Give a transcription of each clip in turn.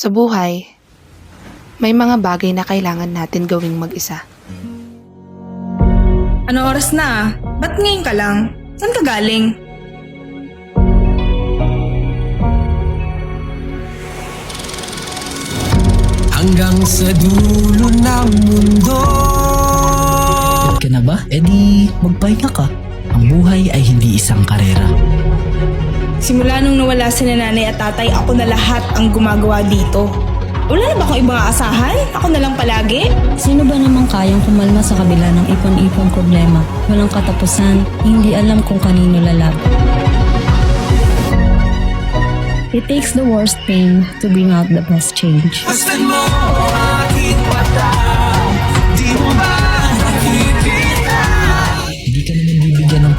Sa buhay, may mga bagay na kailangan natin gawing mag-isa. Ano oras na? Ba't ngayon ka lang? Saan ka galing? Hanggang sa dulo ng mundo ka na ba? E di, magpahinga ka. Ang buhay ay hindi isang karera. Simula nung nawala si nanay at tatay, ako na lahat ang gumagawa dito. Wala na ba akong ibang aasahan? Ako na lang palagi? Sino ba namang kayang kumalma sa kabila ng ipon-ipon problema? Walang katapusan, hindi alam kung kanino lalaban. It takes the worst pain to bring out the best change. Mo aking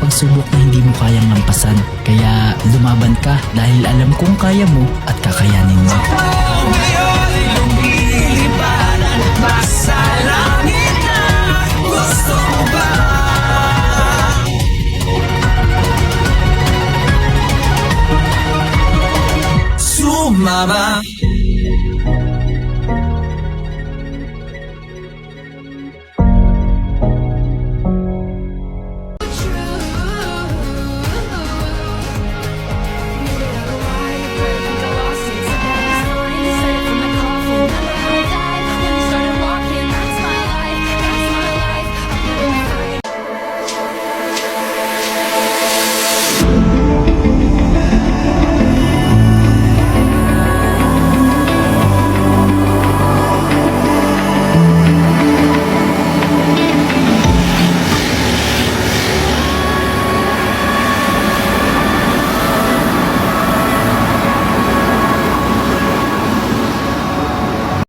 pagsubok na hindi mo kayang lampasan. Kaya lumaban ka dahil alam kong kaya mo at kakayanin mo. Oh, ba?